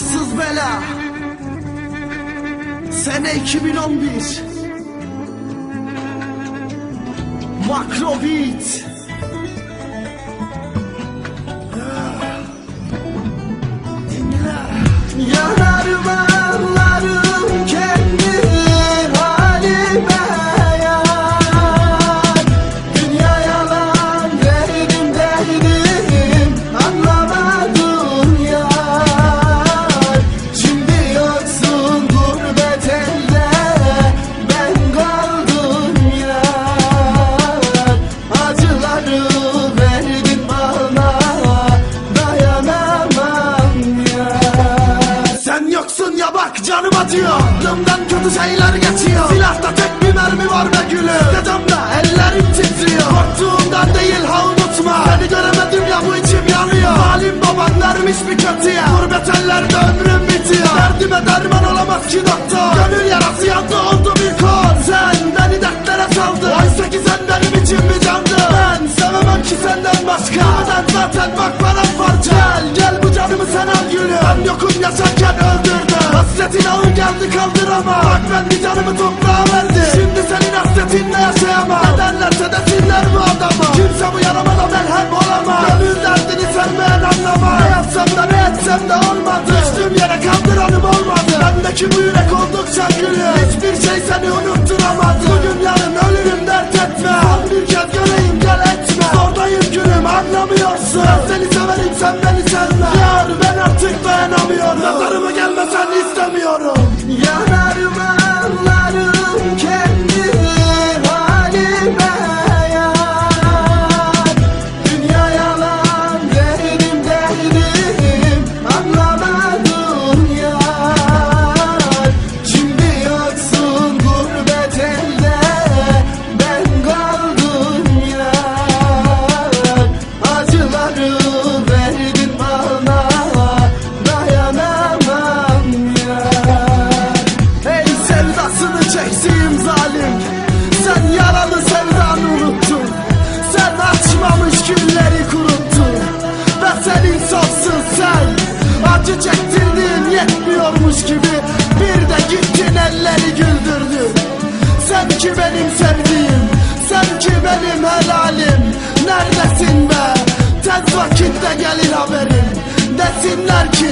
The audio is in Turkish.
Başsız bela. Sene 2011 Makro acıyor Aklımdan kötü şeyler geçiyor. Silahta tek bir mermi var be gülüm. Gecemde ellerim titriyor. Korktuğumdan değil ha unutma. Seni göremedim ya bu içim yanıyor. Halim baban vermiş bir kötüye. Gurbet ellerde ömrüm bitiyor. Derdime derman olamaz ki doktor. Gönül yarası yandı oldu Ağır geldi kaldıramam Bak ben bir canımı toprağa verdim. Şimdi senin hasretinle yaşayamam. Ne derlerse desinler bu adama. Kimse bu yaramada merhem olamaz. Gönül derdini sevmeyen anlamaz. Ne yapsam da ne etsem de olmadı. Düştüğüm yere kaldıranım olmadı. Bendeki bu yürek oldukça gülüyor Hiçbir şey seni unutturamadı. Bugün yarın ölürüm dert etme. Son bir kez göreyim gel etme. Zordayım gülüm anlamıyorsun. Ben seni severim sen beni sevme Gelmesen istemiyorum. Yanarım desinler ki